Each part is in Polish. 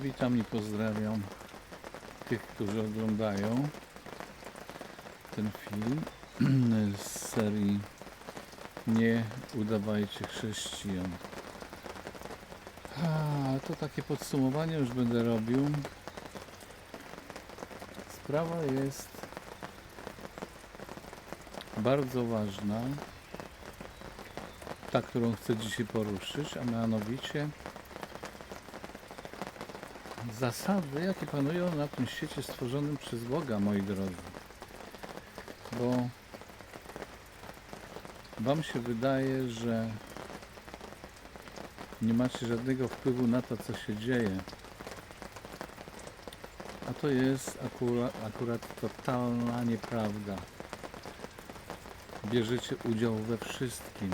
Witam i pozdrawiam tych, którzy oglądają ten film z serii Nie udawajcie chrześcijan. A, to takie podsumowanie już będę robił. Sprawa jest bardzo ważna, ta, którą chcę dzisiaj poruszyć, a mianowicie zasady, jakie panują na tym świecie stworzonym przez Boga, moi drodzy. Bo Wam się wydaje, że nie macie żadnego wpływu na to, co się dzieje. A to jest akurat, akurat totalna nieprawda. Bierzecie udział we wszystkim.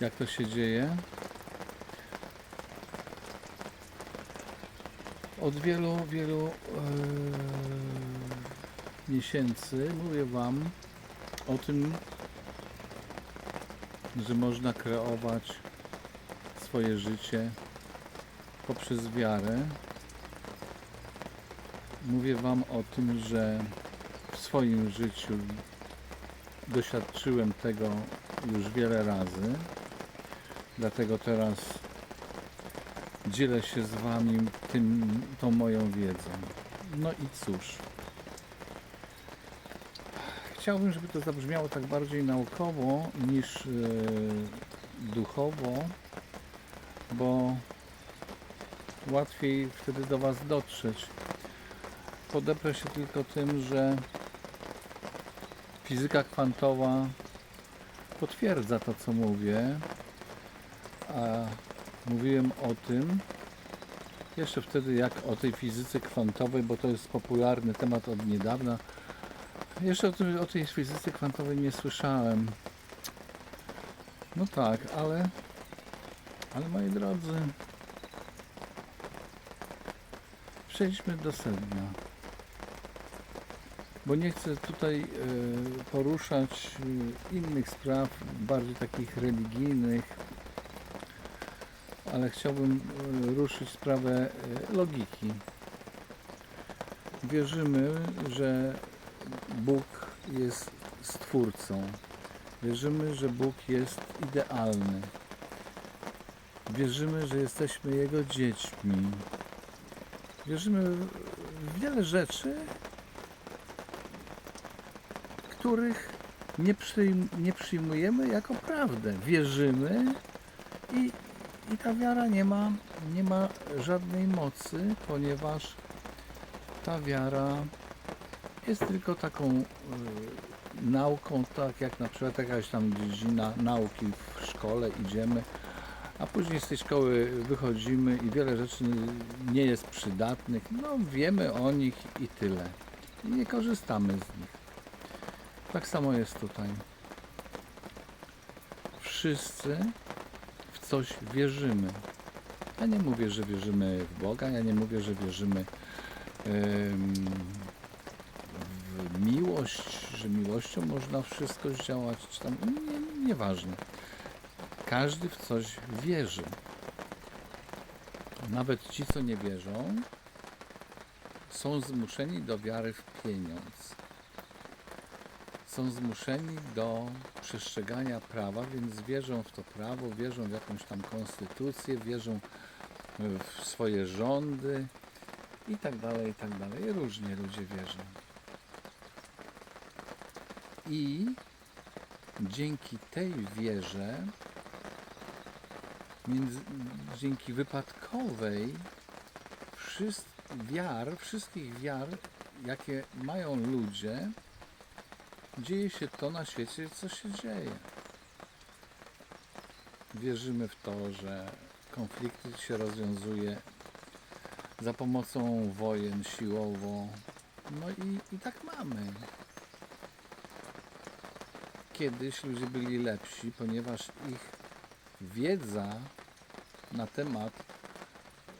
Jak to się dzieje? Od wielu, wielu e, miesięcy mówię Wam o tym, że można kreować swoje życie poprzez wiarę. Mówię Wam o tym, że w swoim życiu doświadczyłem tego już wiele razy. Dlatego teraz dzielę się z Wami tym, tą moją wiedzą. No i cóż. Chciałbym, żeby to zabrzmiało tak bardziej naukowo niż e, duchowo, bo łatwiej wtedy do Was dotrzeć. Podeprę się tylko tym, że fizyka kwantowa potwierdza to, co mówię, a mówiłem o tym jeszcze wtedy, jak o tej fizyce kwantowej, bo to jest popularny temat od niedawna. Jeszcze o, tym, o tej fizyce kwantowej nie słyszałem. No tak, ale, ale moi drodzy, przejdźmy do sedna. Bo nie chcę tutaj e, poruszać e, innych spraw, bardziej takich religijnych, ale chciałbym e, ruszyć sprawę e, logiki. Wierzymy, że Bóg jest stwórcą. Wierzymy, że Bóg jest idealny. Wierzymy, że jesteśmy Jego dziećmi. Wierzymy w wiele rzeczy, których nie, przyjm- nie przyjmujemy jako prawdę. Wierzymy i, i ta wiara nie ma, nie ma żadnej mocy, ponieważ ta wiara jest tylko taką y, nauką, tak jak na przykład jakaś tam dziedzina nauki w szkole idziemy, a później z tej szkoły wychodzimy i wiele rzeczy nie jest przydatnych. No wiemy o nich i tyle. I nie korzystamy z nich. Tak samo jest tutaj. Wszyscy coś wierzymy. Ja nie mówię, że wierzymy w Boga, ja nie mówię, że wierzymy w miłość, że miłością można wszystko zdziałać, czy tam, nie, nieważne. Każdy w coś wierzy. Nawet ci, co nie wierzą, są zmuszeni do wiary w pieniądz. Są zmuszeni do przestrzegania prawa, więc wierzą w to prawo, wierzą w jakąś tam konstytucję, wierzą w swoje rządy i tak dalej, i tak dalej. Różnie ludzie wierzą. I dzięki tej wierze, między, dzięki wypadkowej wszyst, wiar, wszystkich wiar, jakie mają ludzie, dzieje się to na świecie, co się dzieje. Wierzymy w to, że konflikty się rozwiązuje za pomocą wojen siłowo. No i, i tak mamy. Kiedyś ludzie byli lepsi, ponieważ ich wiedza na temat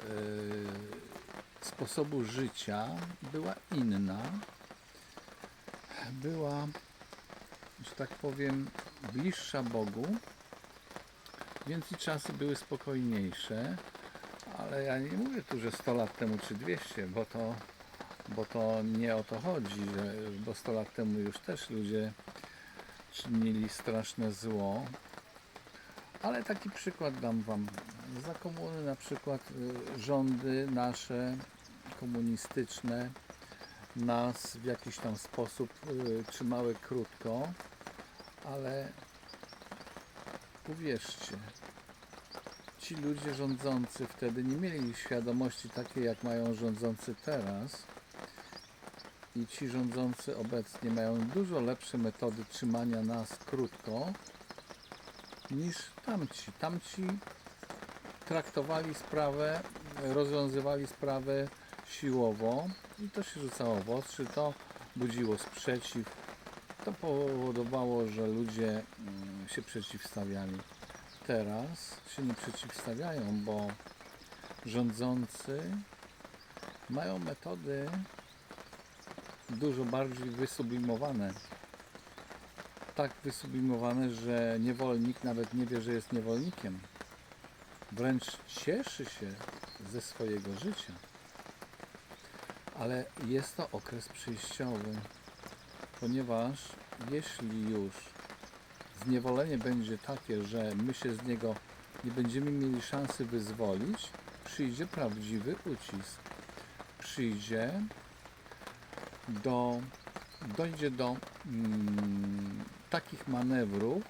yy, sposobu życia była inna. Była, że tak powiem, bliższa Bogu, więc i czasy były spokojniejsze, Ale ja nie mówię tu, że 100 lat temu czy 200, bo to, bo to nie o to chodzi, że, bo 100 lat temu już też ludzie czynili straszne zło. Ale taki przykład dam Wam. Za komuny na przykład y, rządy nasze komunistyczne nas w jakiś tam sposób y, trzymały krótko, ale uwierzcie, ci ludzie rządzący wtedy nie mieli świadomości takiej, jak mają rządzący teraz. I ci rządzący obecnie mają dużo lepsze metody trzymania nas krótko niż tamci. Tamci traktowali sprawę, rozwiązywali sprawę siłowo i to się rzucało w oczy, to budziło sprzeciw, to powodowało, że ludzie mm, się przeciwstawiali. Teraz się nie przeciwstawiają, bo rządzący mają metody dużo bardziej wysublimowane. Tak wysublimowane, że niewolnik nawet nie wie, że jest niewolnikiem. Wręcz cieszy się ze swojego życia. Ale jest to okres przejściowy, ponieważ jeśli już zniewolenie będzie takie, że my się z niego nie będziemy mieli szansy wyzwolić, przyjdzie prawdziwy ucisk. Przyjdzie do, dojdzie do mm, takich manewrów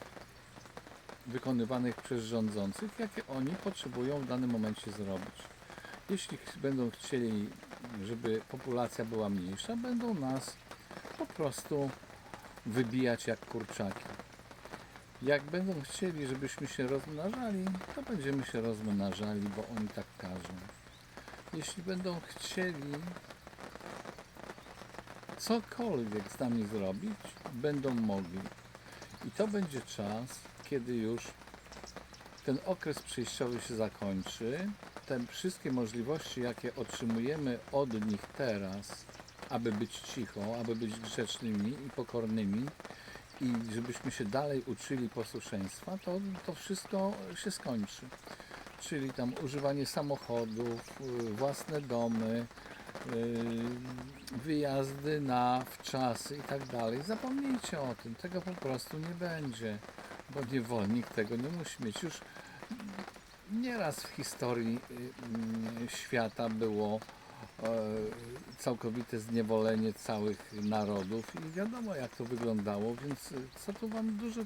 wykonywanych przez rządzących, jakie oni potrzebują w danym momencie zrobić. Jeśli będą chcieli, żeby populacja była mniejsza, będą nas po prostu wybijać jak kurczaki. Jak będą chcieli, żebyśmy się rozmnażali, to będziemy się rozmnażali, bo oni tak każą. Jeśli będą chcieli cokolwiek z nami zrobić, będą mogli. I to będzie czas, kiedy już ten okres przejściowy się zakończy. Te wszystkie możliwości, jakie otrzymujemy od nich teraz, aby być cicho, aby być grzecznymi i pokornymi i żebyśmy się dalej uczyli posłuszeństwa, to, to wszystko się skończy. Czyli tam używanie samochodów, y, własne domy, y, wyjazdy na wczasy i tak dalej. Zapomnijcie o tym, tego po prostu nie będzie, bo niewolnik tego nie musi mieć. Już nieraz w historii y, mm, świata było e, całkowite zniewolenie całych narodów i wiadomo jak to wyglądało, więc y, co tu wam dużo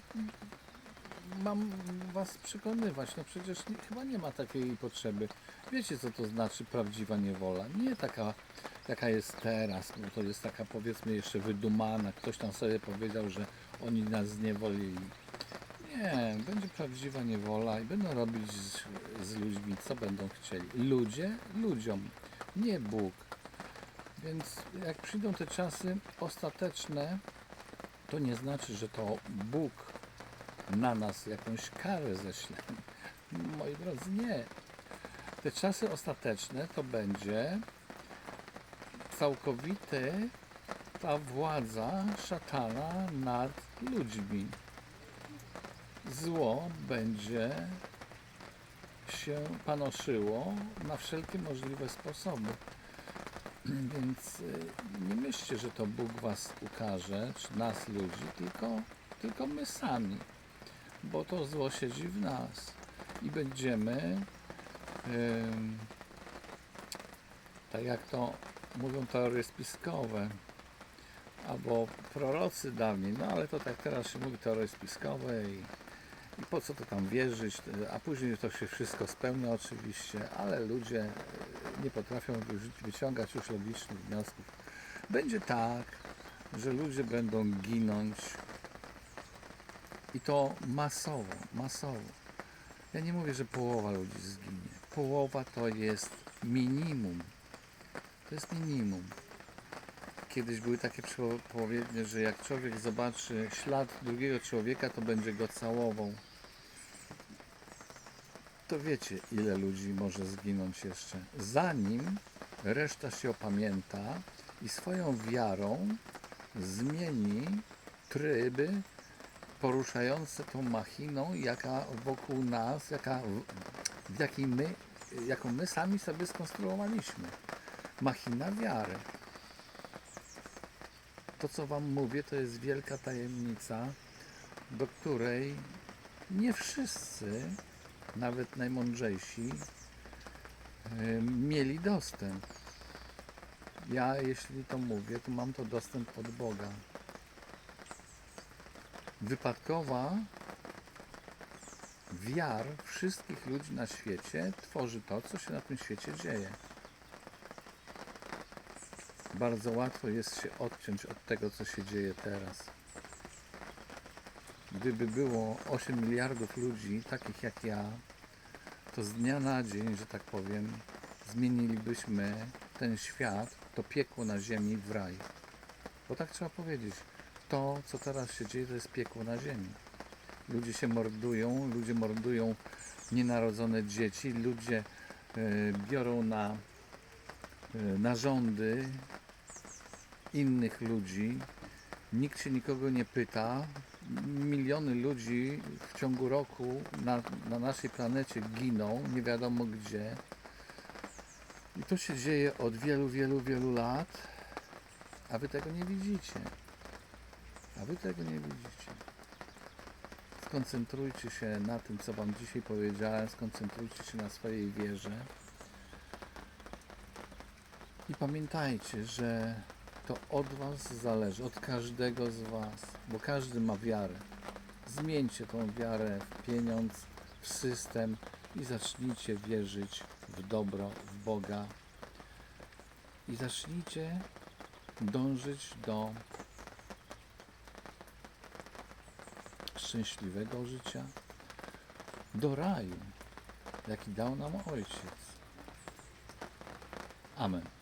mam was przekonywać, no przecież nie, chyba nie ma takiej potrzeby. Wiecie co to znaczy prawdziwa niewola? Nie taka jaka jest teraz, bo to jest taka powiedzmy jeszcze wydumana. Ktoś tam sobie powiedział, że oni nas zniewolili. Nie, będzie prawdziwa niewola i będą robić z, z ludźmi, co będą chcieli. Ludzie ludziom, nie Bóg. Więc jak przyjdą te czasy ostateczne, to nie znaczy, że to Bóg na nas jakąś karę ześle. Moi drodzy, nie. Te czasy ostateczne to będzie całkowity ta władza szatana nad ludźmi. Zło będzie się panoszyło na wszelkie możliwe sposoby. Więc y, nie myślcie, że to Bóg was ukaże, czy nas ludzi, tylko, tylko my sami, bo to zło siedzi w nas i będziemy ym, tak jak to mówią teorie spiskowe albo prorocy dawniej, no ale to tak teraz się mówi teorie spiskowe i, i po co to tam wierzyć, a później to się wszystko spełnia oczywiście, ale ludzie e, nie potrafią wy- wyciągać już logicznych wniosków. Będzie tak, że ludzie będą ginąć i to masowo, masowo. Ja nie mówię, że połowa ludzi zginie. Połowa to jest minimum. To jest minimum. Kiedyś były takie przepowiednie, że jak człowiek zobaczy ślad drugiego człowieka, to będzie go całował. To wiecie, ile ludzi może zginąć jeszcze, zanim reszta się opamięta i swoją wiarą zmieni tryby poruszające tą machiną, jaka wokół nas, jaka, w, jakiej my jaką my sami sobie skonstruowaliśmy. Machina wiary. To, co Wam mówię, to jest wielka tajemnica, do której nie wszyscy, nawet najmądrzejsi, y, mieli dostęp. Ja, jeśli to mówię, to mam to dostęp od Boga. Wypadkowa wiar wszystkich ludzi na świecie tworzy to, co się na tym świecie dzieje. Bardzo łatwo jest się odciąć od tego, co się dzieje teraz. Gdyby było 8 miliardów ludzi, takich jak ja, to z dnia na dzień, że tak powiem, zmienilibyśmy ten świat, to piekło na ziemi w raj. Bo tak trzeba powiedzieć. To, co teraz się dzieje, to jest piekło na ziemi. Ludzie się mordują, ludzie mordują nienarodzone dzieci, ludzie e, biorą na e, narządy innych ludzi. Nikt się nikogo nie pyta. Miliony ludzi w ciągu roku na, na naszej planecie giną, nie wiadomo gdzie. I to się dzieje od wielu, wielu, wielu lat, a wy tego nie widzicie. A wy tego nie widzicie. Skoncentrujcie się na tym, co Wam dzisiaj powiedziałem, skoncentrujcie się na swojej wierze. I pamiętajcie, że to od Was zależy, od każdego z Was, bo każdy ma wiarę. Zmieńcie tą wiarę w pieniądz, w system i zacznijcie wierzyć w dobro, w Boga. I zacznijcie dążyć do szczęśliwego życia, do raju, jaki dał nam Ojciec. Amen.